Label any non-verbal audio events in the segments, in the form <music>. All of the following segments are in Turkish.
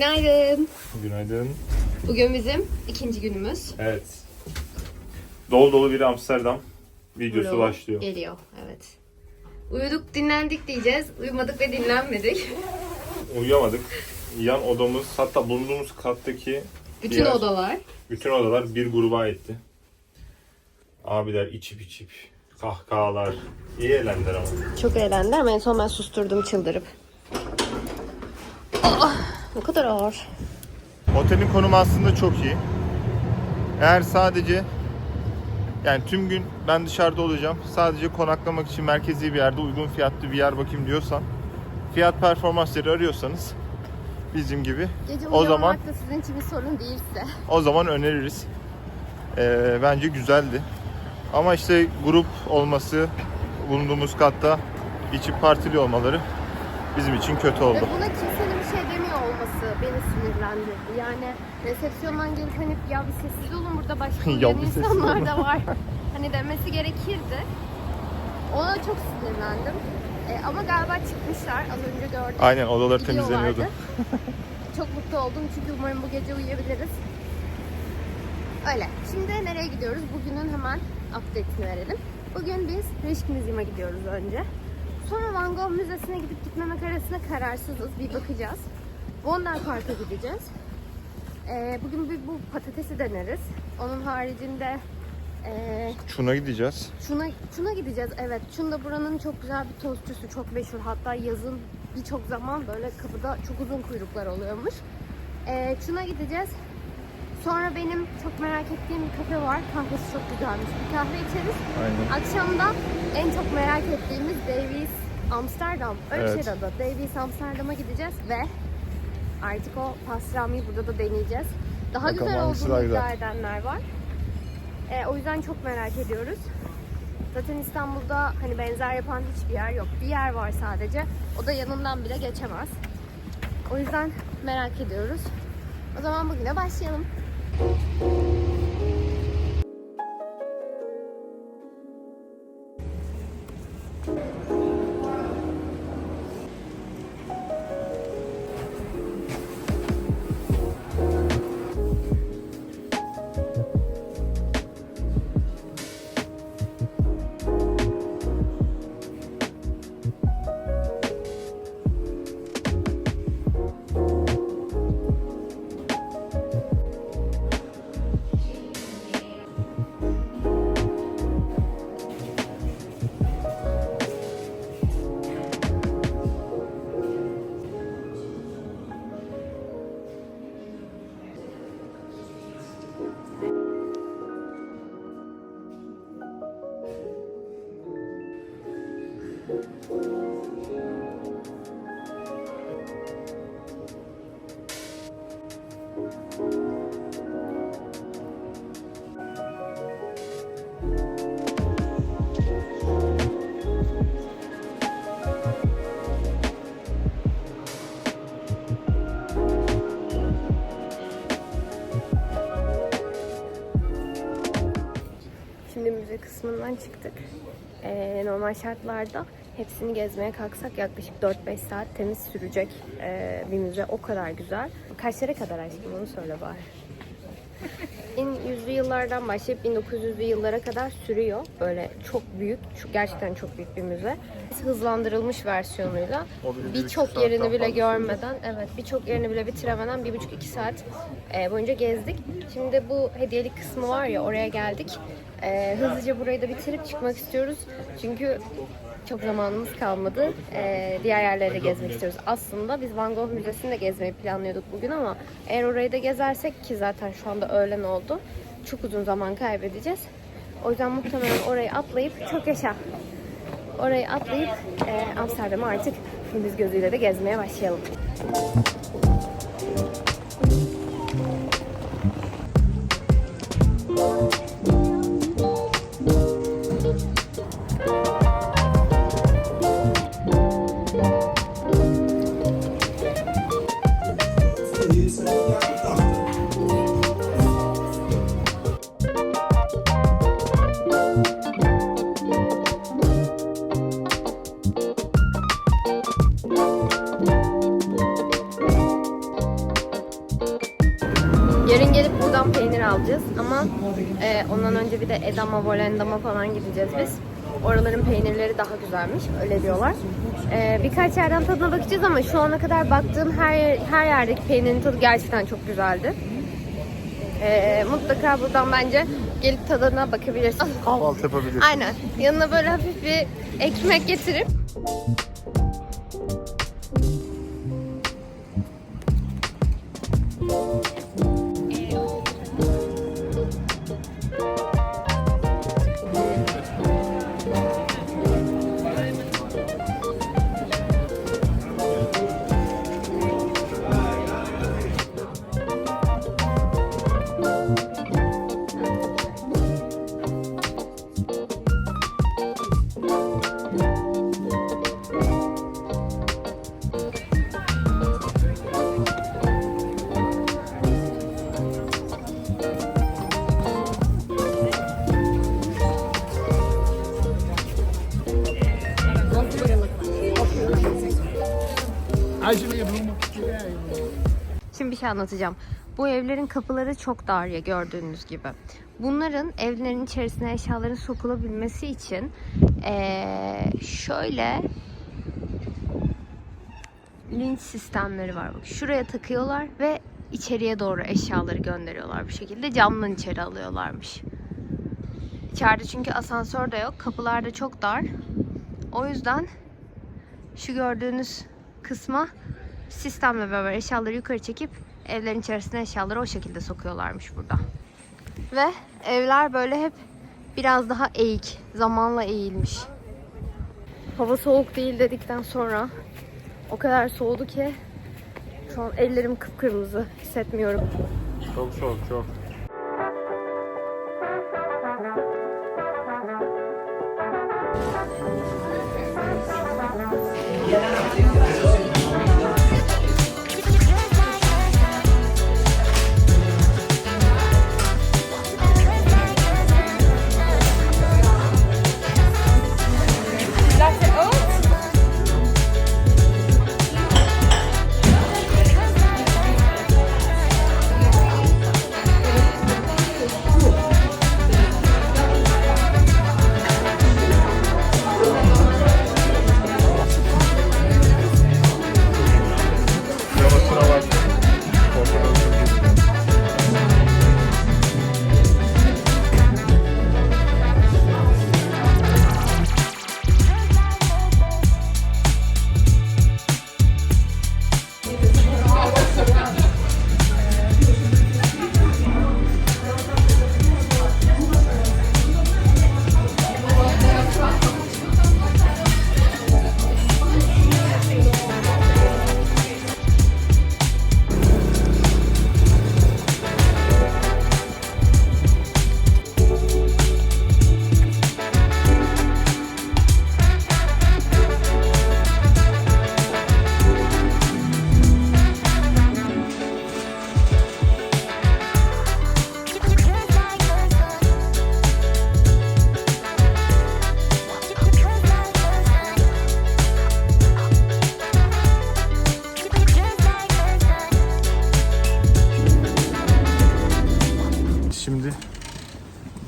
Günaydın. Günaydın. Bugün bizim ikinci günümüz. Evet. Dolu dolu bir Amsterdam videosu Vlog başlıyor. Geliyor, evet. Uyuduk, dinlendik diyeceğiz. Uyumadık ve dinlenmedik. <laughs> Uyuyamadık. Yan odamız hatta bulunduğumuz kattaki Bütün diğer- odalar. bütün odalar bir gruba aitti. Abiler içip içip kahkahalar. İyi eğlendiler ama. Çok eğlendi ama en son ben susturdum çıldırıp. Ne kadar ağır. Otelin konumu aslında çok iyi. Eğer sadece yani tüm gün ben dışarıda olacağım. Sadece konaklamak için merkezi bir yerde uygun fiyatlı bir yer bakayım diyorsan fiyat performansları arıyorsanız bizim gibi Gece o zaman da sizin için bir sorun değilse. o zaman öneririz. Ee, bence güzeldi. Ama işte grup olması bulunduğumuz katta içip partili olmaları bizim için kötü oldu. buna kimsenin olması beni sinirlendirdi. Yani resepsiyondan gelip hani ya bir sessiz olun burada başka <laughs> Ya bir insanlar olun." da var. <laughs> hani demesi gerekirdi. Ona çok sinirlendim. E, ama galiba çıkmışlar. Az önce gördüm. Aynen odaları Gidiyorlardı. temizleniyordu. <laughs> Çok mutlu oldum çünkü umarım bu gece uyuyabiliriz. Öyle. Şimdi nereye gidiyoruz? Bugünün hemen update'ini verelim. Bugün biz Reşk Müziği'ne gidiyoruz önce. Sonra Van Gogh Müzesi'ne gidip gitmemek arasında kararsızız. Bir bakacağız. Wonder Park'a gideceğiz. Ee, bugün bir bu patatesi deneriz. Onun haricinde ee, Şuna gideceğiz. Çun'a, Çun'a gideceğiz evet. Çun da buranın çok güzel bir tostçusu, çok meşhur. Hatta yazın birçok zaman böyle kapıda çok uzun kuyruklar oluyormuş. Ee, Çun'a gideceğiz. Sonra benim çok merak ettiğim bir kafe var. Kahvesi çok güzelmiş. Bir kahve içeriz. Aynen. Akşam da en çok merak ettiğimiz Davies Amsterdam. Öyle Evet. şey adı. Davies Amsterdam'a gideceğiz ve artık o pastramiyi burada da deneyeceğiz. Daha Bakalım güzel olduğunu iddia edenler var. E, o yüzden çok merak ediyoruz. Zaten İstanbul'da hani benzer yapan hiçbir yer yok. Bir yer var sadece. O da yanından bile geçemez. O yüzden merak ediyoruz. O zaman bugüne başlayalım. Kısmından çıktık. Ee, normal şartlarda hepsini gezmeye kalksak yaklaşık 4-5 saat temiz sürecek ee, bir müze. O kadar güzel. Kaçlara kadar aşkım onu söyle bari. 1100'lü yıllardan başlayıp 1900'lü yıllara kadar sürüyor. Böyle çok büyük, çok, gerçekten çok büyük bir müze. Hızlandırılmış versiyonuyla bir birçok buçuk yerini bile görmeden, evet birçok yerini bile bitiremeden bir buçuk iki saat e, boyunca gezdik. Şimdi bu hediyelik kısmı var ya oraya geldik. E, hızlıca burayı da bitirip çıkmak istiyoruz. Çünkü çok zamanımız kalmadı. E, diğer yerleri de gezmek istiyoruz. Aslında biz Van Gogh Müzesi'ni de gezmeyi planlıyorduk bugün ama eğer orayı da gezersek ki zaten şu anda öğlen oldu. Çok uzun zaman kaybedeceğiz. O yüzden muhtemelen orayı atlayıp çok yaşa. Orayı atlayıp e, Amsterdam'ı artık gündüz gözüyle de gezmeye başlayalım. Ondan önce bir de Edam'a, Volendam'a falan gideceğiz biz. Oraların peynirleri daha güzelmiş, öyle diyorlar. Ee, birkaç yerden tadına bakacağız ama şu ana kadar baktığım her her yerdeki peynirin tadı gerçekten çok güzeldi. Ee, mutlaka buradan bence gelip tadına bakabilirsin. Kahvaltı yapabilirsin. Aynen. Yanına böyle hafif bir ekmek getirip Şimdi bir şey anlatacağım. Bu evlerin kapıları çok dar ya gördüğünüz gibi. Bunların evlerin içerisine eşyaların sokulabilmesi için eee, şöyle linç sistemleri var. Bak şuraya takıyorlar ve içeriye doğru eşyaları gönderiyorlar bu şekilde. Camdan içeri alıyorlarmış. İçeride çünkü asansör de yok. Kapılar da çok dar. O yüzden şu gördüğünüz kısma sistemle beraber eşyaları yukarı çekip evlerin içerisine eşyaları o şekilde sokuyorlarmış burada. Ve evler böyle hep biraz daha eğik, zamanla eğilmiş. Hava soğuk değil dedikten sonra o kadar soğudu ki şu an ellerim kıpkırmızı hissetmiyorum. Çok soğuk çok.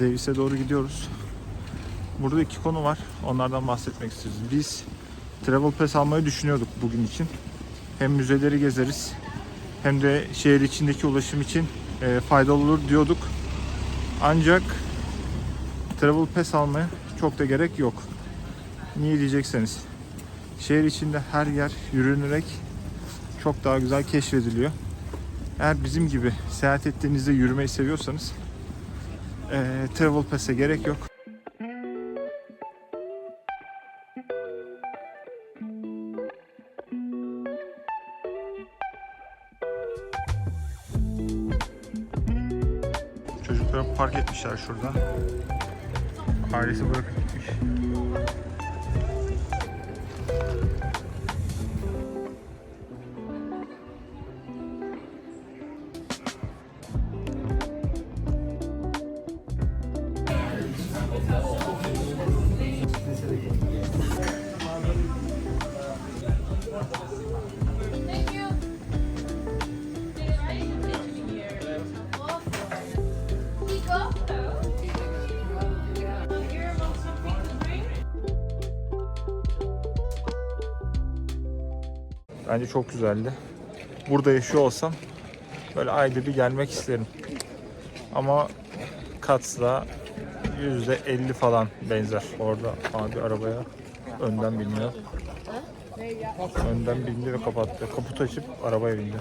Davis'e doğru gidiyoruz. Burada iki konu var. Onlardan bahsetmek istiyoruz. Biz Travel Pass almayı düşünüyorduk bugün için. Hem müzeleri gezeriz hem de şehir içindeki ulaşım için e, faydalı olur diyorduk. Ancak Travel Pass almaya çok da gerek yok. Niye diyecekseniz. Şehir içinde her yer yürünerek çok daha güzel keşfediliyor. Eğer bizim gibi seyahat ettiğinizde yürümeyi seviyorsanız eee Travel Pass'e gerek yok. Çocukları park etmişler şurada. Ailesi bırakıp gitmiş. Bence çok güzeldi. Burada yaşıyor olsam böyle ayda bir gelmek isterim. Ama Kats'la %50 falan benzer. Orada abi arabaya önden biniyor. Önden bindi ve kapattı. Kaput açıp arabaya bindi.